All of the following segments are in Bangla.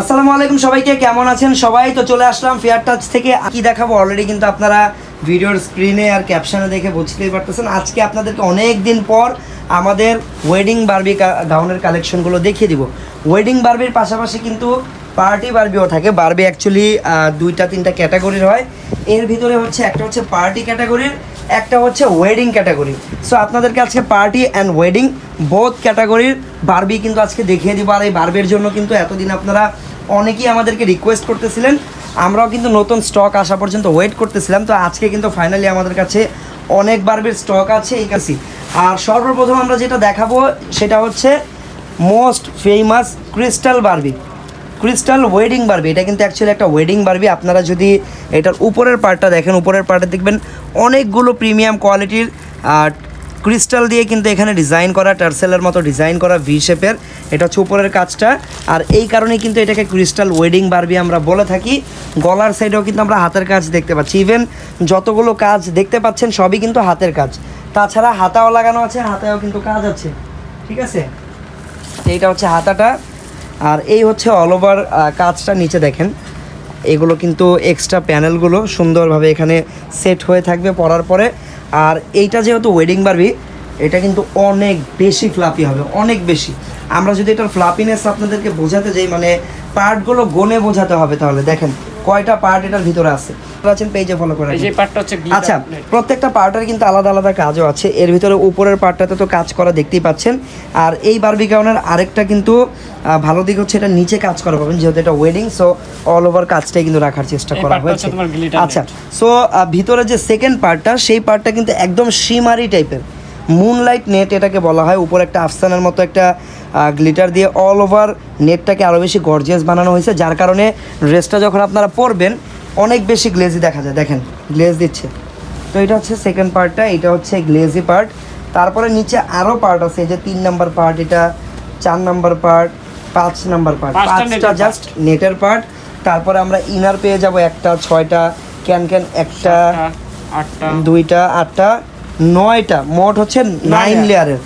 আসসালামু আলাইকুম সবাইকে, কেমন আছেন সবাই? তো চলে আসলাম ফেয়ার টাচ থেকে। কি দেখাবো? অলরেডি কিন্তু আপনারা ভিডিওর স্ক্রিনে আর ক্যাপশনে দেখে বুঝতেই পারতেছেন। আজকে আপনাদেরকে অনেক দিন পর আমাদের ওয়েডিং বারবি গাউনের কালেকশনগুলো দেখিয়ে দিব। ওয়েডিং বারবির পাশাপাশি কিন্তু পার্টি বারবিও থাকে। বারবি অ্যাকচুয়ালি দুইটা, তিনটা ক্যাটাগরির হয়। এর ভিতরে হচ্ছে, একটা হচ্ছে পার্টি ক্যাটাগরির একটা হচ্ছে ওয়েডিং ক্যাটাগরি সো আপনাদেরকে আজকে পার্টি অ্যান্ড ওয়েডিং বোথ ক্যাটাগরির বারবি কিন্তু আজকে দেখিয়ে দিব। আর এই বারবির জন্য কিন্তু এতদিন আপনারা অনেকেই আমাদেরকে রিকোয়েস্ট করতেছিলেন। আমরাও কিন্তু নতুন স্টক আসা পর্যন্ত ওয়েট করতেছিলাম। তো আজকে কিন্তু ফাইনালি আমাদের কাছে অনেক বারবির স্টক আছে এই কাছে। আর সর্বপ্রথম আমরা যেটা দেখাবো, সেটা হচ্ছে most famous crystal Barbie crystal wedding Barbie এটা কিন্তু অ্যাকচুয়ালি একটা ওয়েডিং বারবি আপনারা যদি এটার উপরের পার্টটা দেখেন, উপরের পার্টে দেখবেন অনেকগুলো প্রিমিয়াম কোয়ালিটির ক্রিস্টাল দিয়ে কিন্তু এখানে ডিজাইন করা টার্সেলের মতো ডিজাইন করা ভি শেপের এটা হচ্ছে উপরের কাজটা। আর এই কারণেই কিন্তু এটাকে ক্রিস্টাল ওয়েডিং বারবি আমরা বলে থাকি। গলার সাইডেও কিন্তু আমরা হাতের কাজ দেখতে পাচ্ছি। ইভেন যতগুলো কাজ দেখতে পাচ্ছেন, সবই কিন্তু হাতের কাজ। তাছাড়া হাতাও লাগানো আছে, হাতায়ও কিন্তু কাজ আছে। ঠিক আছে? এইটা হচ্ছে হাতাটা। আর এই হচ্ছে অল ওভার কাজটা নিচে দেখেন। এগুলো কিন্তু এক্সট্রা প্যানেলগুলো সুন্দরভাবে এখানে সেট হয়ে থাকবে পরার পরে। আর এইটা যেহেতু ওয়েডিং বারবি এটা কিন্তু অনেক বেশি ফ্লাপি হবে, অনেক বেশি। আমরা যদি এটার ফ্লাপিনেস আপনাদেরকে বোঝাতে যাই মানে পার্টগুলো গনে বোঝাতে হবে তাহলে। দেখেন কয়টা পার্ট এটার ভিতরে আছে? আছেন পেজে ফলো করে এই যে পার্টটা হচ্ছে আচ্ছা। প্রত্যেকটা পার্টের কিন্তু আলাদা আলাদা কাজও আছে। এর ভিতরে উপরের পার্টটাতে তো কাজ করা দেখতেই পাচ্ছেন। আর এই বারবি গাউনের আরেকটা কিন্তু ভালো দিক হচ্ছে এটা নিচে কাজ করা পাবেন যেহেতু এটা ওয়েডিং সো অল ওভার কাজটাই কিন্তু রাখার চেষ্টা করা হয়েছে। আচ্ছা। সো ভিতরে যে সেকেন্ড পার্টটা সেই পার্টটা কিন্তু একদম শিমারি টাইপের মুনলাইট নেট এটাকে বলা হয়। উপরে একটা আফসানের মতো একটা গ্লিটার দিয়ে অল ওভার নেটটাকে আরও বেশি গর্জিয়াস বানানো হয়েছে যার কারণে ড্রেসটা যখন আপনারা পরবেন অনেক বেশি গ্লেজি দেখা যায়। দেখেন গ্লেজ দিচ্ছে। তো এটা হচ্ছে সেকেন্ড পার্টটা এটা হচ্ছে গ্লেজি পার্ট তারপরে নিচে আরও পার্ট আছে এই যে তিন নাম্বার পার্ট এটা চার নাম্বার পার্ট পাঁচ নাম্বার পার্ট পাঁচটা জাস্ট নেটের পার্ট তারপরে আমরা ইনার পেয়ে যাব একটা ছয়টা ক্যান ক্যান একটা দুইটা আটটা। নয়টা মোট হচ্ছে নাইন লেয়ারের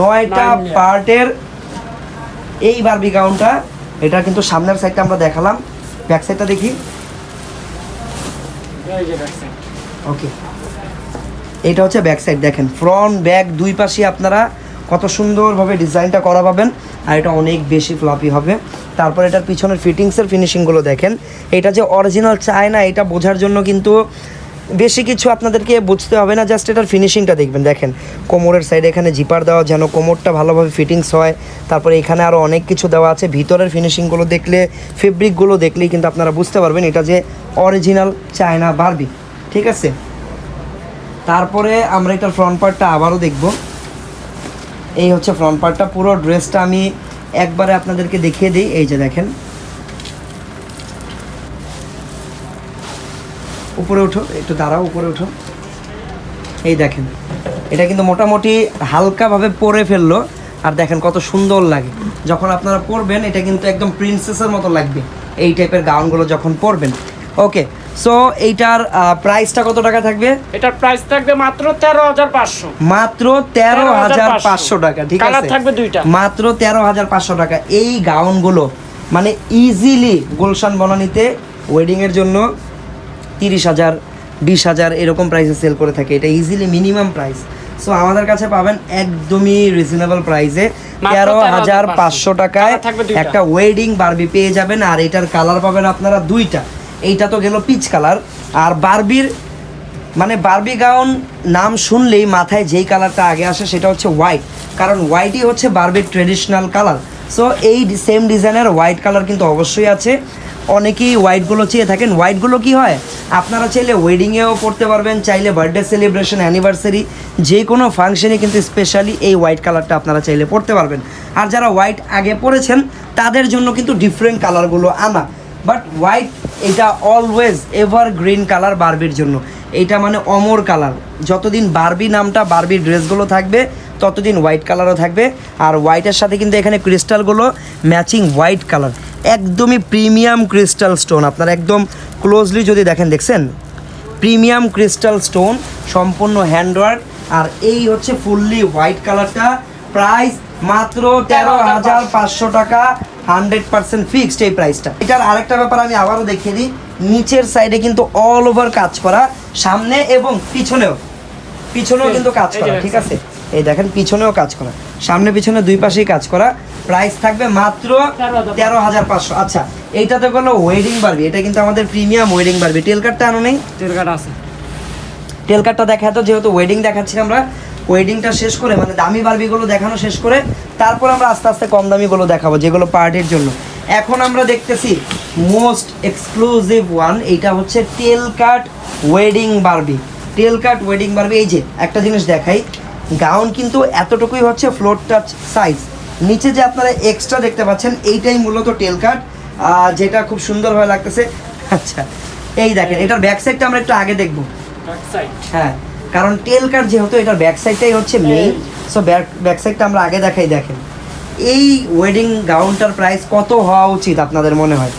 নয়টা পার্টের এই বারবি গাউনটা এটা কিন্তু সামনের সাইডটা আমরা দেখালাম। ব্যাক সাইডটা দেখি। ওকে এটা হচ্ছে ব্যাক সাইড দেখেন। ফ্রন্ট ব্যাক দুই পাশে আপনারা কত সুন্দরভাবে ডিজাইনটা করা পাবেন। আর এটা অনেক বেশি ফ্লাপি হবে। তারপর এটার পিছনের ফিটিংসের ফিনিশিংগুলো দেখেন। এটা যে অরিজিনাল চায় না এটা বোঝার জন্য কিন্তু বেশি কিছু আপনাদেরকে বুঝতে হবে না জাস্ট এটার ফিনিশিংটা দেখবেন। দেখেন, কোমরের সাইডে এখানে জিপার দেওয়া, যেন কোমরটা ভালোভাবে ফিটিংস হয়। তারপরে এখানে আরও অনেক কিছু দেওয়া আছে। ভিতরের ফিনিশিংগুলো দেখলে ফেব্রিকগুলো দেখলেই কিন্তু আপনারা বুঝতে পারবেন এটা যে অরিজিনাল চায়না বারবি ঠিক আছে? তারপরে আমরা এটার ফ্রন্ট পার্টটা আবারও দেখব। এই হচ্ছে ফ্রন্ট পার্টটা পুরো ড্রেসটা আমি একবারে আপনাদেরকে দেখিয়ে দিই। এই যে দেখেন উপরে উঠো একটু দাঁড়াও উপরে উঠো এই দেখেন এটা কিন্তু মোটামুটি হালকাভাবে পরে ফেলল আর দেখেন কত সুন্দর লাগে। যখন আপনারা পরবেন এটা কিন্তু একদম প্রিন্সেসের মতো লাগবে এই টাইপের গাউনগুলো যখন পরবেন। ওকে সো এইটার প্রাইসটা কত টাকা থাকবে? এটার প্রাইস থাকবে মাত্র তেরো হাজার পাঁচশো। মাত্র তেরো হাজার পাঁচশো টাকা ঠিক কালার আছে? থাকবে দুইটা। মাত্র তেরো হাজার পাঁচশো টাকা। এই গাউনগুলো মানে ইজিলি গুলশান বনানীতে ওয়েডিংয়ের জন্য তিরিশ হাজার বিশ হাজার এরকম প্রাইসে সেল করে থাকে। এটা ইজিলি মিনিমাম প্রাইস সো আমাদের কাছে পাবেন একদমই রিজনেবল প্রাইসে তেরো হাজার পাঁচশো। টাকায়। একটা ওয়েডিং বারবি পেয়ে যাবেন আর এটার কালার পাবেন আপনারা দুইটা। এইটা তো গেল পিচ কালার আর বারবির মানে বারবি গাউন নাম শুনলেই মাথায় যেই কালারটা আগে আসে সেটা হচ্ছে হোয়াইট কারণ হোয়াইটই হচ্ছে বারবির ট্রেডিশনাল কালার সো এই সেম ডিজাইনের হোয়াইট কালার কিন্তু অবশ্যই আছে। অনেকেই হোয়াইটগুলো চেয়ে থাকেন। হোয়াইটগুলো কি হয়? আপনারা চাইলে ওয়েডিংয়েও পড়তে পারবেন, চাইলে বার্থডে সেলিব্রেশন অ্যানিভার্সারি যে কোনো ফাংশনে কিন্তু স্পেশালি এই হোয়াইট কালারটা আপনারা চাইলে পড়তে পারবেন। আর যারা হোয়াইট আগে পড়েছেন, তাদের জন্য কিন্তু ডিফারেন্ট কালারগুলো আনা। বাট হোয়াইট এটা অলওয়েজ এভার গ্রিন কালার বার্বির জন্য। এইটা মানে অমর কালার যতদিন বার্বি নামটা বারবি ড্রেসগুলো থাকবে, ততদিন হোয়াইট কালারও থাকবে। আর হোয়াইটের সাথে কিন্তু এখানে ক্রিস্টালগুলো ম্যাচিং হোয়াইট কালার একদমই প্রিমিয়াম ক্রিস্টাল স্টোন। আপনারা একদম ক্লোজলি যদি দেখেন দেখছেন? প্রিমিয়াম ক্রিস্টাল স্টোন সম্পূর্ণ হ্যান্ডওয়ার্ক। আর এই হচ্ছে ফুললি হোয়াইট কালারটা। প্রাইস মাত্র তেরো হাজার পাঁচশো টাকা হান্ড্রেড পার্সেন্ট ফিক্সড এই প্রাইসটা। এটার আরেকটা ব্যাপার আমি আবারও দেখিয়ে দিই। নিচের সাইডে কিন্তু অল ওভার কাজ করা সামনে এবং পিছনেও। পিছনেও কিন্তু কাজ করা ঠিক আছে? এই দেখেন পিছনেও কাজ করা। সামনে পিছনে দুই পাশেই কাজ করা। প্রাইস থাকবে মাত্র তেরো হাজার পাঁচশো। আচ্ছা এইটাতে কোনো ওয়েডিং বাড়বি এটা কিন্তু আমাদের প্রিমিয়াম ওয়েডিং বাড়বি টেল কার্ডটা আনো নেই? তেল কাঠ আছে। টেল কার্ডটা দেখা তো যেহেতু ওয়েডিং দেখাচ্ছি আমরা। ওয়েডিংটা শেষ করে মানে দামি বারবিগুলো দেখানো শেষ করে তারপর আমরা আস্তে আস্তে কম দামিগুলো দেখাবো যেগুলো পার্টির জন্য। এখন আমরা দেখতেছি মোস্ট এক্সক্লুসিভ ওয়ান এইটা হচ্ছে tail cut wedding Barbie tail cut wedding Barbie এই যে একটা জিনিস দেখাই। গাউন কিন্তু এতটুকুই হচ্ছে ফ্লোর টাচ সাইজ নিচে যে আপনারা এক্সট্রা দেখতে পাচ্ছেন এইটাই মূলত টেল কাট যেটা খুব সুন্দরভাবে লাগতেছে। আচ্ছা এই দেখেন এটার ব্যাক সাইডটা আমরা একটু আগে দেখব। হ্যাঁ কারণ টেল কার্ড যেহেতু এটার ব্যাক সাইডটাই হচ্ছে মেইন সো ব্যাক ব্যাক সাইডটা আমরা আগে দেখাই দেখেন। এই ওয়েডিং গাউনটার প্রাইস কত হওয়া উচিত আপনাদের মনে হয়?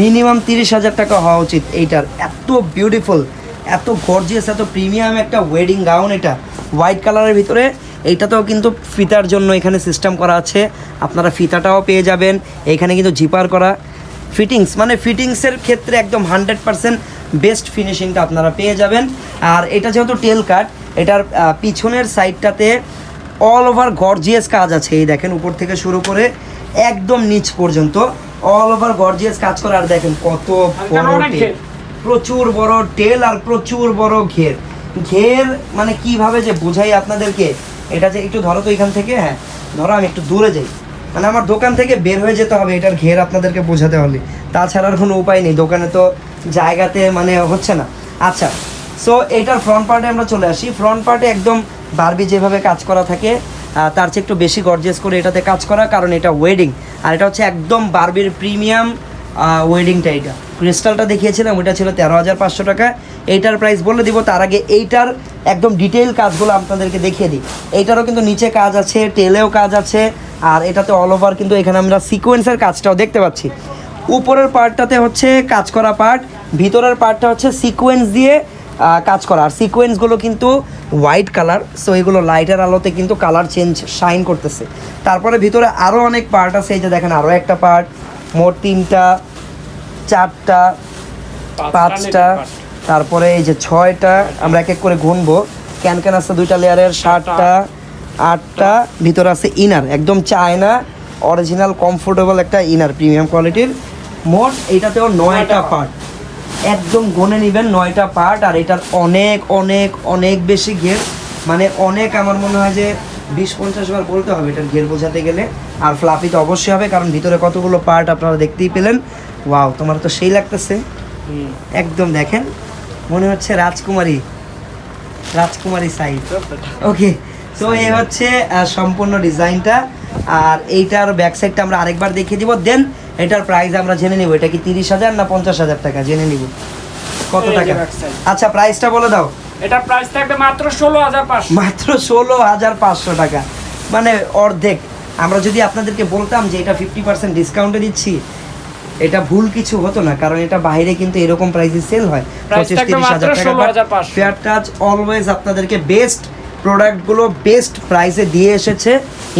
মিনিমাম তিরিশ হাজার টাকা হওয়া উচিত এইটার। এত বিউটিফুল এত গর্জিয়াস এত প্রিমিয়াম একটা ওয়েডিং গাউন এটা। হোয়াইট কালারের ভিতরে এইটাতেও কিন্তু ফিতার জন্য এখানে সিস্টেম করা আছে। আপনারা ফিতাটাও পেয়ে যাবেন। এখানে কিন্তু জিপার করা। ফিটিংস মানে ফিটিংসের ক্ষেত্রে একদম হান্ড্রেড পার্সেন্ট বেস্ট ফিনিশিংটা আপনারা পেয়ে যাবেন। আর এটা যেহেতু টেল কাট এটার পিছনের সাইডটাতে অল ওভার গর্জিয়াস কাজ আছে। এই দেখেন উপর থেকে শুরু করে একদম নিচ পর্যন্ত অল ওভার গর্জিয়াস কাজ করে। আর দেখেন কত বড় টেল প্রচুর বড় টেল আর প্রচুর বড় ঘের। ঘের মানে কীভাবে যে বোঝাই আপনাদেরকে, এটা যে একটু ধরো তো এখান থেকে হ্যাঁ ধরো আমি একটু দূরে যাই। মানে আমার দোকান থেকে বের হয়ে যেতে হবে, এটার ঘের আপনাদেরকে বোঝাতে হলে তাছাড়ার কোনো উপায় নেই, দোকানে তো জায়গাতে মানে হচ্ছে না। আচ্ছা সো এটার ফ্রন্ট পার্টে আমরা চলে আসি। ফ্রন্ট পার্টে একদম বারবি যেভাবে কাজ করা থাকে তার চেয়ে একটু বেশি গর্জিয়াস করে এটাতে কাজ করা, কারণ এটা ওয়েডিং আর এটা হচ্ছে একদম বারবির প্রিমিয়াম ওয়েডিংটা এটা। ক্রিস্টালটা দেখিয়েছিলাম, ওইটা ছিল তেরো হাজার পাঁচশো টাকা। এইটার প্রাইস বলে দিব তার আগে এইটার একদম ডিটেইল কাজগুলো আপনাদেরকে দেখিয়ে দিই। এইটারও কিন্তু নিচে কাজ আছে টেলেও কাজ আছে আর এটাতে অল ওভার কিন্তু এখানে আমরা সিকোয়েন্সের কাজটাও দেখতে পাচ্ছি। উপরের পার্টটাতে হচ্ছে কাজ করা পার্ট ভিতরের পার্টটা হচ্ছে সিকোয়েন্স দিয়ে কাজ করা। আর সিকোয়েন্সগুলো কিন্তু হোয়াইট কালার সো এগুলো লাইটের আলোতে কিন্তু কালার চেঞ্জ শাইন করতেছে। তারপরে ভিতরে আরও অনেক পার্ট আছে এই যে দেখেন আরও একটা পার্ট মোট তিনটা চারটা পাঁচটা তারপরে এই যে ছয়টা আমরা এক এক করে গুনবো। ক্যান ক্যান আছে দুইটা লেয়ারের সাতটা আটটা ভিতরে আছে ইনার একদম চায়না অরিজিনাল কমফোর্টেবল একটা ইনার প্রিমিয়াম কোয়ালিটির মোট এইটাতেও নয়টা পার্ট একদম গনে নেবেন নয়টা পার্ট আর এটার অনেক অনেক অনেক বেশি ঘের মানে অনেক আমার মনে হয় যে বিশ পঞ্চাশ বার বলতে হবে এটার ঘের বোঝাতে গেলে। আর ফ্লাফি তো অবশ্যই হবে কারণ ভিতরে কতগুলো পার্ট আপনারা দেখতেই পেলেন। ওয়াও তোমার তো সেই লাগতেছে। একদম দেখেন। মনে হচ্ছে রাজকুমারী। রাজকুমারী সাইড। ওকে তো এই হচ্ছে সম্পূর্ণ ডিজাইনটা। আর এইটার ব্যাক সাইডটা আমরা আরেকবার দেখিয়ে দিব। দেন এটার প্রাইস আমরা জেনে নিব। এটা কি তিরিশ হাজার না পঞ্চাশ হাজার টাকা? জেনে নিব। কত টাকা? আচ্ছা প্রাইসটা বলে দাও। এটা প্রাইস থাকবে মাত্র ষোলো হাজার পাঁচশো। মাত্র ষোলো হাজার পাঁচশো টাকা। মানে অর্ধেক। আমরা যদি আপনাদেরকে বলতাম যে এটা ফিফটি পার্সেন্ট ডিসকাউন্টে দিচ্ছি এটা ভুল কিছু হতো না কারণ এটা বাইরে কিন্তু এরকম প্রাইসে সেল হয়। পঁচিশ তিরিশ হাজার টাকা ফেয়ার টাচ অলওয়েজ আপনাদেরকে বেস্ট প্রোডাক্টগুলো বেস্ট প্রাইসে দিয়ে এসেছে।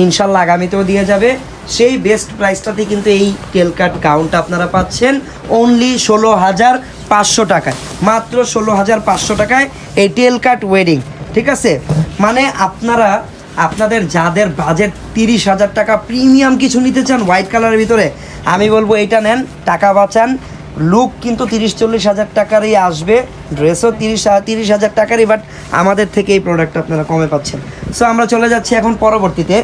ইনশাল্লাহ আগামীতেও দিয়ে যাবে। সেই বেস্ট প্রাইসটাতে কিন্তু এই টেল কাট গাউনটা আপনারা পাচ্ছেন অনলি ষোলো হাজার পাঁচশো টাকায়। মাত্র ষোলো হাজার পাঁচশো টাকায় এই টেল কাট ওয়েডিং ঠিক আছে? মানে আপনারা আপনাদের যাদের বাজেট তিরিশ হাজার টাকা প্রিমিয়াম কিছু নিতে চান হোয়াইট কালারের ভিতরে, আমি বলব এইটা নেন, টাকা বাঁচান। লুক কিন্তু তিরিশ চল্লিশ হাজার টাকারই আসবে ড্রেসও তিরিশ তিরিশ হাজার টাকারই বাট আমাদের থেকে এই প্রোডাক্ট আপনারা কমে পাচ্ছেন। সো আমরা চলে যাচ্ছি এখন পরবর্তীতে।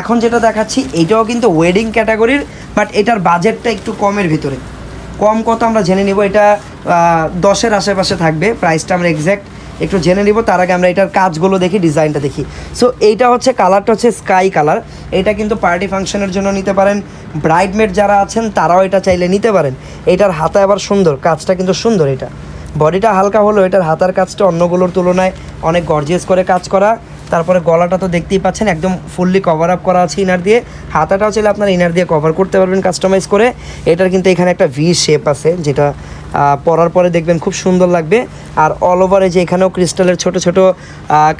এখন যেটা দেখাচ্ছি, এটাও কিন্তু ওয়েডিং ক্যাটাগরির বাট এটার বাজেটটা একটু কমের ভিতরে। কম কত আমরা জেনে নিব, এটা দশের আশেপাশে থাকবে প্রাইসটা আমরা এক্স্যাক্ট একটু জেনে নিব, তার আগে আমরা এটার কাজগুলো দেখি, ডিজাইনটা দেখি। সো এইটা হচ্ছে কালারটা হচ্ছে স্কাই কালার। এটা কিন্তু পার্টি ফাংশনের জন্য নিতে পারেন। ব্রাইডমেড যারা আছেন, তারাও এটা চাইলে নিতে পারেন। এটার হাতা আবার সুন্দর, কাজটা কিন্তু সুন্দর এটা। বডিটা হালকা হলো এটার হাতার কাজটা অন্যগুলোর তুলনায় অনেক গর্জিয়াস করে কাজ করা। তারপরে গলাটা তো দেখতেই পাচ্ছেন, একদম ফুললি কভার আপ করা আছে ইনার দিয়ে। হাতাটাও চাইলে আপনার ইনার দিয়ে কভার করতে পারবেন কাস্টমাইজ করে। এটার কিন্তু এখানে একটা ভি শেপ আছে, যেটা পরার পরে দেখবেন খুব সুন্দর লাগবে। আর অল ওভারে যে এখানেও ক্রিস্টালের ছোট ছোট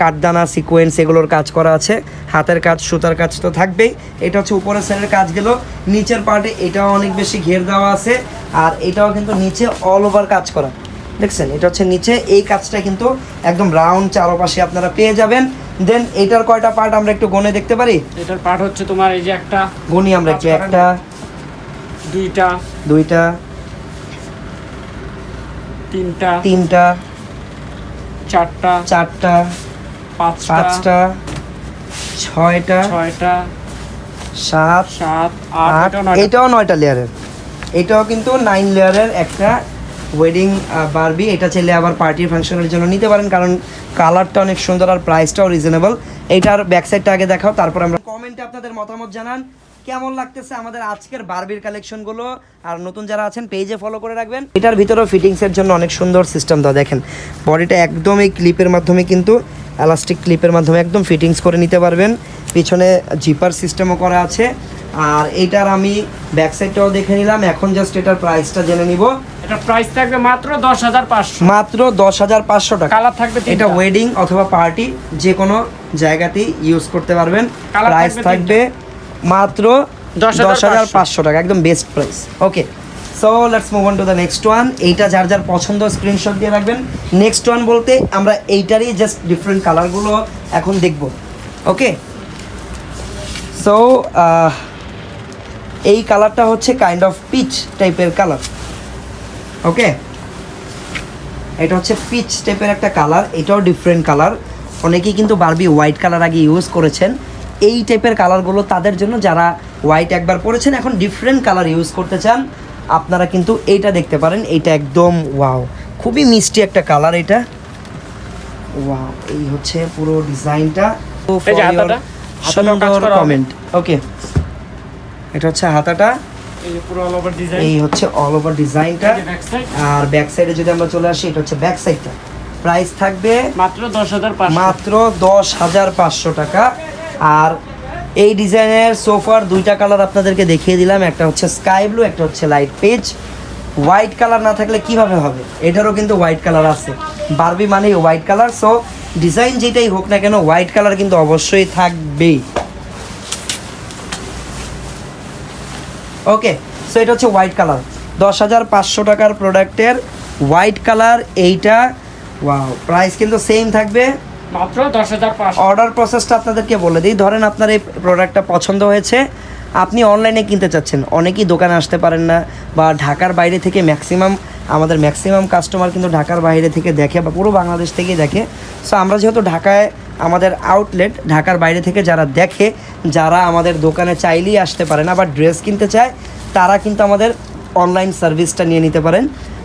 কাঠদানা সিকোয়েন্স এগুলোর কাজ করা আছে। হাতের কাজ, সুতার কাজ তো থাকবেই। এটা হচ্ছে উপরের সাইডের কাজগুলো। নিচের পার্টে এটাও অনেক বেশি ঘের দেওয়া আছে। আর এটাও কিন্তু নিচে অল ওভার কাজ করা। দেখছেন? এটা হচ্ছে নিচে। এই কাজটা কিন্তু একদম রাউন্ড চারপাশে আপনারা পেয়ে যাবেন। দেন এটার কয়টা পার্ট আমরা একটু গনে দেখতে পারি এটার পার্ট হচ্ছে তোমার এই যে একটা গুনি আমরা একটু একটা দুইটা দুইটা তিনটা তিনটা চারটা চারটা পাঁচটা পাঁচটা ছয়টা ছয়টা সাত সাত আট। এটাও নয়টা লেয়ারের এটাও কিন্তু নাইন লেয়ারের একটা ওয়েডিং বারবি, এটা চাইলে আবার পার্টির ফাংশনের জন্য নিতে পারেন, কারণ কালারটা অনেক সুন্দর আর প্রাইসটাও রিজনেবল এইটার ব্যাক সাইডটা আগে দেখাও, তারপর আমরা কমেন্টে আপনাদের মতামত জানান। কেমন লাগতেছে আমাদের আজকের বারবির কালেকশনগুলো আর নতুন যারা আছেন পেজে ফলো করে রাখবেন। এটার ভিতরেও ফিটিংসের জন্য অনেক সুন্দর সিস্টেম দাও, দেখেন। বডিটা একদম এই ক্লিপের মাধ্যমে কিন্তু এলাস্টিক ক্লিপের মাধ্যমে একদম ফিটিংস করে নিতে পারবেন। পিছনে জিপার সিস্টেমও করা আছে। আর এইটার আমি ব্যাক সাইডটাও দেখে নিলাম। এখন জাস্ট এটার প্রাইসটা জেনে নিব। এটা প্রাইস থাকবে মাত্র দশ হাজার পাঁচশো। মাত্র দশ হাজার পাঁচশো টাকা। কালার থাকবে এটা ওয়েডিং অথবা পার্টি যে কোনো জায়গাতেই ইউজ করতে পারবেন। প্রাইস থাকবে মাত্র 10,500 দশ হাজার পাঁচশো টাকা একদম best price okay so let's move on to the next one এইটা যার যার পছন্দ স্ক্রিনশট দিয়ে রাখবেন। নেক্সট ওয়ান বলতে আমরা এইটারই জাস্ট ডিফারেন্ট কালারগুলো এখন দেখব। ওকে সো এই কালারটা হচ্ছে কাইন্ড অফ পিচ টাইপের কালার ওকে এটা হচ্ছে পিচ টাইপের একটা কালার এটাও ডিফারেন্ট কালার অনেকেই কিন্তু বারবি হোয়াইট কালার আগে ইউজ করেছেন। এই টাইপের কালারগুলো তাদের জন্য যারা হোয়াইট একবার পরেছেন এখন ডিফারেন্ট কালার ইউজ করতে চান আপনারা কিন্তু এইটা দেখতে পারেন। এইটা একদম ওয়াও খুবই মিষ্টি একটা কালার এটা। ওয়াও এই হচ্ছে পুরো ডিজাইনটা সুন্দর কমেন্ট ওকে এটা হচ্ছে হাতাটা এই হচ্ছে অল ওভার ডিজাইনটা আর ব্যাক সাইডে যদি আমরা চলে আসি এটা হচ্ছে ব্যাক সাইডটা প্রাইস থাকবে মাত্র দশ হাজার মাত্র দশ হাজার পাঁচশো টাকা। আর এই ডিজাইনের সোফার দুইটা কালার আপনাদেরকে দেখিয়ে দিলাম। একটা হচ্ছে স্কাই ব্লু একটা হচ্ছে লাইট পেজ হোয়াইট কালার না থাকলে কীভাবে হবে? এটারও কিন্তু হোয়াইট কালার আছে। বারবি মানেই হোয়াইট কালার সো ডিজাইন যেটাই হোক না কেন হোয়াইট কালার কিন্তু অবশ্যই থাকবেই। ওকে সো এটা হচ্ছে হোয়াইট কালার দশ হাজার পাঁচশো টাকার প্রোডাক্টের হোয়াইট কালার এইটা ওয়াও প্রাইস কিন্তু সেম থাকবে। মাত্র দশ হাজার অর্ডার প্রসেসটা আপনাদেরকে বলে দিই। ধরেন আপনার এই প্রোডাক্টটা পছন্দ হয়েছে আপনি অনলাইনে কিনতে চাচ্ছেন। অনেকেই দোকানে আসতে পারেন না বা ঢাকার বাইরে থেকে ম্যাক্সিমাম আমাদের ম্যাক্সিমাম কাস্টমার কিন্তু ঢাকার বাইরে থেকে দেখে বা পুরো বাংলাদেশ থেকেই দেখে। সো আমরা যেহেতু ঢাকায় আমাদের আউটলেট ঢাকার বাইরে থেকে যারা দেখে, যারা আমাদের দোকানে চাইলেই আসতে পারে না বা ড্রেস কিনতে চায়, তারা কিন্তু আমাদের অনলাইন সার্ভিসটা নিয়ে নিতে পারেন।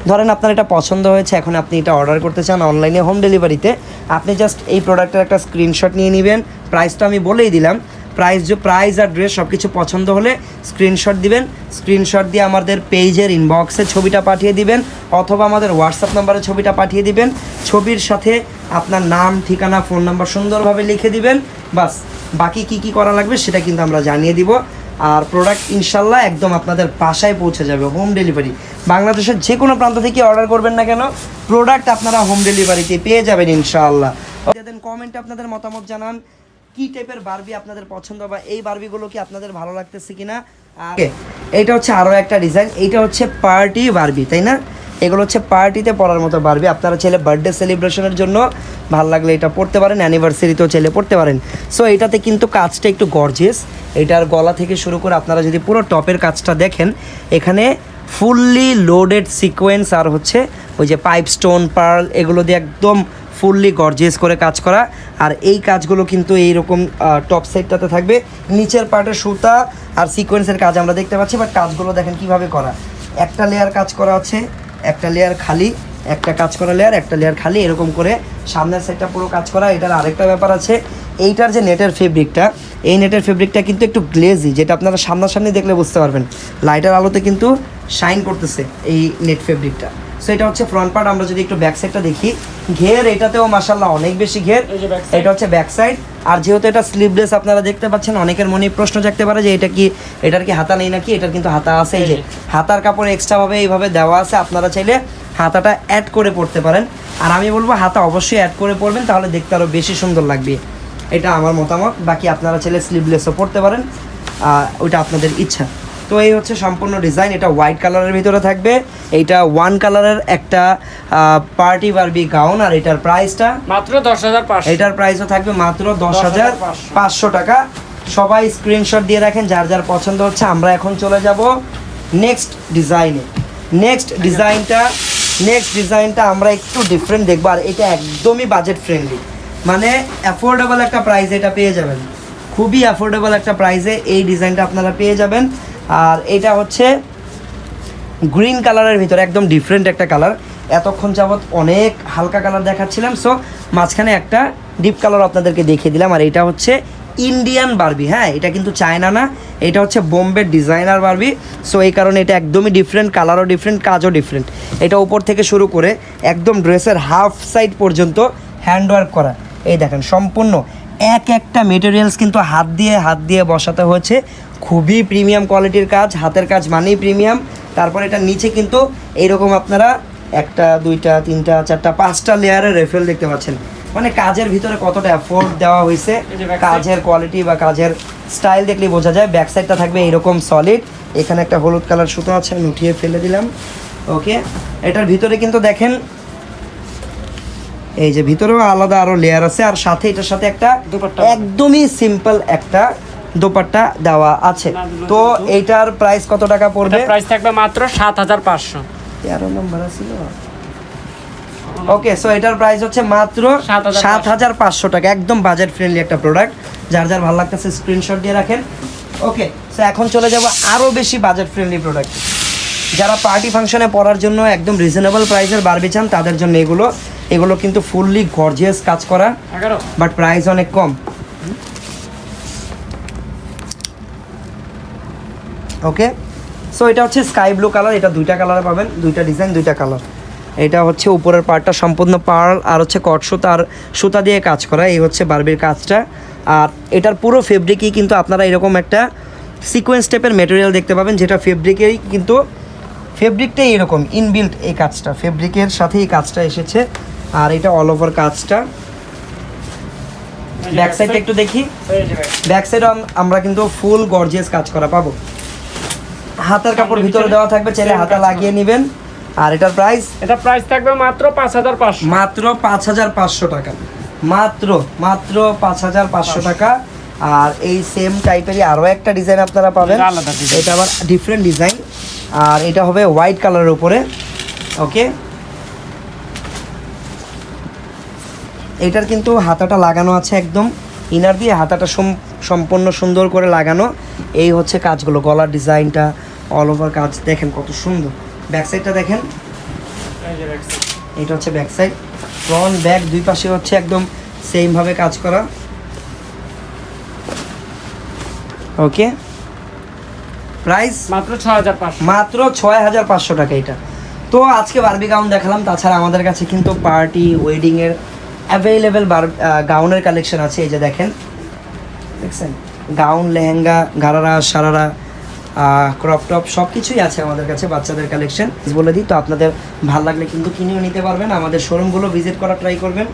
ধরেন আপনার এটা পছন্দ হয়েছে, এখন আপনি এটা অর্ডার করতে চান অনলাইনে হোম ডেলিভারিতে আপনি জাস্ট এই প্রোডাক্টের একটা স্ক্রিনশট নিয়ে নেবেন। প্রাইসটা আমি বলেই দিলাম। প্রাইস প্রাইস আর ড্রেস সব কিছু পছন্দ হলে স্ক্রিনশট দিবেন। স্ক্রিনশট দিয়ে আমাদের পেজের ইনবক্সে ছবিটা পাঠিয়ে দিবেন, অথবা আমাদের হোয়াটসঅ্যাপ নাম্বারে ছবিটা পাঠিয়ে দিবেন। ছবির সাথে আপনার নাম, ঠিকানা ফোন নাম্বার সুন্দরভাবে লিখে দিবেন। বাস, বাকি কি কি করা লাগবে সেটা কিন্তু আমরা জানিয়ে দিব। আর প্রোডাক্ট ইনশাল্লাহ একদম আপনাদের বাসায় পৌঁছে যাবে হোম ডেলিভারি বাংলাদেশের যে কোনো প্রান্ত থেকে অর্ডার করবেন না কেন প্রোডাক্ট আপনারা হোম ডেলিভারিতে পেয়ে যাবেন ইনশাআল্লাহ কমেন্টে আপনাদের মতামত জানান। কি টাইপের বারবি আপনাদের পছন্দ বা এই বারবিগুলো কি আপনাদের ভালো লাগতেছে কিনা? এইটা হচ্ছে আরও একটা ডিজাইন এইটা হচ্ছে পার্টি বারবি তাই না? এগুলো হচ্ছে পার্টিতে পরার মতো বারবি আপনারা চাইলে বার্থডে সেলিব্রেশনের জন্য ভালো লাগলে এটা পড়তে পারেন অ্যানিভার্সারিতেও চাইলে পড়তে পারেন। সো এটাতে কিন্তু কাজটা একটু গর্জেস এটার গলা থেকে শুরু করে আপনারা যদি পুরো টপের কাজটা দেখেন, এখানে ফুললি লোডেড সিকোয়েন্স আর হচ্ছে ওই যে পাইপ স্টোন পার্ল এগুলো দিয়ে একদম ফুললি গর্জিয়াস করে কাজ করা। আর এই কাজগুলো কিন্তু এইরকম টপ সাইডটাতে থাকবে। নিচের পার্টের সুতা আর সিকোয়েন্সের কাজ আমরা দেখতে পাচ্ছি বাট কাজগুলো দেখেন কীভাবে করা। একটা লেয়ার কাজ করা আছে, একটা লেয়ার খালি, একটা কাজ করা লেয়ার একটা লেয়ার খালি, এরকম করে সামনের সাইডটা পুরো কাজ করা। এটার আরেকটা ব্যাপার আছে, এইটার যে নেটের ফেব্রিকটা এই নেটের ফেব্রিকটা কিন্তু একটু গ্লেজি যেটা আপনারা সামনাসামনি দেখলে বুঝতে পারবেন। লাইটার আলোতে কিন্তু শাইন করতেছে এই নেট ফেব্রিকটা সো এটা হচ্ছে ফ্রন্ট পার্ট আমরা যদি একটু ব্যাক সাইডটা দেখি ঘের এটাতেও মাসাল্লাহ অনেক বেশি ঘের। এটা হচ্ছে ব্যাক সাইড আর যেহেতু এটা স্লিভলেস আপনারা দেখতে পাচ্ছেন অনেকের মনে প্রশ্ন জাগতে পারে যে এটা কি এটার কি হাতা নেই নাকি? এটার কিন্তু হাতা আছে এই যে হাতার কাপড় এক্সট্রাভাবে এইভাবে দেওয়া আছে। আপনারা চাইলে হাতাটা অ্যাড করে পড়তে পারেন। আর আমি বলব হাতা অবশ্যই অ্যাড করে পরবেন তাহলে দেখতে আরও বেশি সুন্দর লাগবে। এটা আমার মতামত। বাকি আপনারা চাইলে স্লিভলেসও পড়তে পারেন। ওইটা আপনাদের ইচ্ছা। তো এই হচ্ছে সম্পূর্ণ ডিজাইন এটা হোয়াইট কালারের ভিতরে থাকবে। এইটা ওয়ান কালারের একটা পার্টি বারবি গাউন আর এটার প্রাইসটা মাত্র দশ হাজার এটার প্রাইসও থাকবে মাত্র দশ হাজার পাঁচশো। টাকা। সবাই স্ক্রিনশট দিয়ে রাখেন যার যার পছন্দ হচ্ছে আমরা এখন চলে যাব নেক্সট ডিজাইনে নেক্সট ডিজাইনটা নেক্সট ডিজাইনটা আমরা একটু ডিফারেন্ট দেখব আর এটা একদমই বাজেট ফ্রেন্ডলি মানে অ্যাফোর্ডেবল একটা প্রাইসে এটা পেয়ে যাবেন। খুবই অ্যাফোর্ডেবল একটা প্রাইসে এই ডিজাইনটা আপনারা পেয়ে যাবেন। আর এটা হচ্ছে গ্রিন কালারের ভিতরে, একদম ডিফারেন্ট একটা কালার। এতক্ষণ যাবৎ অনেক হালকা কালার দেখাচ্ছিলাম সো মাঝখানে একটা ডিপ কালার আপনাদেরকে দেখিয়ে দিলাম। আর এটা হচ্ছে ইন্ডিয়ান বারবি হ্যাঁ এটা কিন্তু চায়না না, এটা হচ্ছে বোম্বে ডিজাইনার বারবি সো এই কারণে এটা একদমই ডিফারেন্ট কালারও ডিফারেন্ট কাজও ডিফারেন্ট এটা উপর থেকে শুরু করে একদম ড্রেসের হাফ সাইড পর্যন্ত হ্যান্ডওয়ার্ক করা। এই দেখেন, সম্পূর্ণ এক একটা মেটেরিয়ালস কিন্তু হাত দিয়ে হাত দিয়ে বসাতে হয়েছে। খুবই প্রিমিয়াম কোয়ালিটির কাজ হাতের কাজ মানেই প্রিমিয়াম তারপর এটা নিচে কিন্তু এইরকম আপনারা একটা দুইটা তিনটা চারটা পাঁচটা লেয়ারের রেফেল দেখতে পাচ্ছেন। মানে কাজের ভিতরে কতটা এফোর্ট দেওয়া হয়েছে। কাজের কোয়ালিটি বা কাজের স্টাইল দেখলেই বোঝা যায়। ব্যাক সাইডটা থাকবে এরকম সলিড এখানে একটা হলুদ কালার সুতো আছে আমি উঠিয়ে ফেলে দিলাম। ওকে এটার ভিতরে কিন্তু দেখেন এই যে ভিতরেও আলাদা আরও লেয়ার আছে। আর সাথে এটার সাথে একটা। একদমই সিম্পল একটা দোপাট্টা দেওয়া আছে। তো। এইটার প্রাইস কত টাকা পড়বে? প্রাইস থাকবে মাত্র সাত হাজার পাঁচশো। তেরো নম্বর ছিল ওকে সো এটার প্রাইস হচ্ছে মাত্র 7,500 সাত হাজার পাঁচশো টাকা। একদম বাজেট ফ্রেন্ডলি একটা প্রোডাক্ট যার যার ভালো লাগতেছে স্ক্রিনশট দিয়ে রাখেন। ওকে সো এখন চলে যাব আরও বেশি বাজেট ফ্রেন্ডলি প্রোডাক্ট যারা পার্টি ফাংশনে পরার জন্য একদম রিজনেবল প্রাইসের বারবি চান তাদের জন্য এগুলো। এগুলো কিন্তু ফুললি গর্জিয়াস কাজ করা। বাট প্রাইস অনেক কম। ওকে সো এটা হচ্ছে স্কাই ব্লু কালার এটা দুইটা কালারে পাবেন দুইটা ডিজাইন দুইটা কালার এটা হচ্ছে উপরের পার্টটা সম্পূর্ণ পার্ল আর হচ্ছে কট সুতা আর সুতা দিয়ে কাজ করা এই হচ্ছে বারবির কাজটা। আর এটার পুরো ফেব্রিকই কিন্তু আপনারা এরকম একটা সিকোয়েন্স টাইপের মেটেরিয়াল দেখতে পাবেন যেটা ফেব্রিকেই কিন্তু ফেব্রিকটাই এরকম ইনবিল্ট এই কাজটা ফেব্রিকের সাথে এই কাজটা এসেছে। আর এটা অল ওভার কাজটা। ব্যাক সাইডটা একটু দেখি। ব্যাক সাইডে আমরা কিন্তু ফুল গর্জিয়াস কাজ করা পাবো। হাতের কাপড় ভিতরে দেওয়া থাকবে চাইলে হাতা লাগিয়ে নেবেন। আর এটার প্রাইস এটা প্রাইস থাকবে মাত্র পাঁচ হাজার পাঁচশো। মাত্র পাঁচ হাজার পাঁচশো টাকা। মাত্র মাত্র পাঁচ হাজার পাঁচশো টাকা। আর এই সেম টাইপেরই আরও একটা ডিজাইন আপনারা পাবেন। এটা আবার ডিফারেন্ট ডিজাইন আর এটা হবে হোয়াইট কালারের উপরে। ওকে এটার কিন্তু হাতাটা লাগানো আছে একদম। ইনার দিয়ে হাতাটা সম- সম্পূর্ণ সুন্দর করে লাগানো। এই হচ্ছে কাজগুলো গলার ডিজাইনটা অল ওভার কাজ দেখেন কত সুন্দর। ব্যাক সাইডটা দেখেন। এটা হচ্ছে ব্যাক সাইড ফ্রন্ট ব্যাক দুই পাশে হচ্ছে একদম সেম ভাবে কাজ করা। ওকে প্রাইস মাত্র ছ হাজার মাত্র ছয় হাজার পাঁচশো টাকা এটা। তো আজকে বারবি গাউন দেখালাম তাছাড়া আমাদের কাছে কিন্তু পার্টি ওয়েডিংয়ের অ্যাভেলেবেল বার গাউনের কালেকশন আছে এই যে দেখেন। দেখছেন? Gown lehenga gharara sharara crop top সব কিছুই আছে আমাদের কাছে, বাচ্চাদের কালেকশন বলে দিই, তো আপনাদের ভালো লাগলে কিন্তু কিনেও নিতে পারবেন। আমাদের শোরুমগুলো ভিজিট করা ট্রাই করবেন।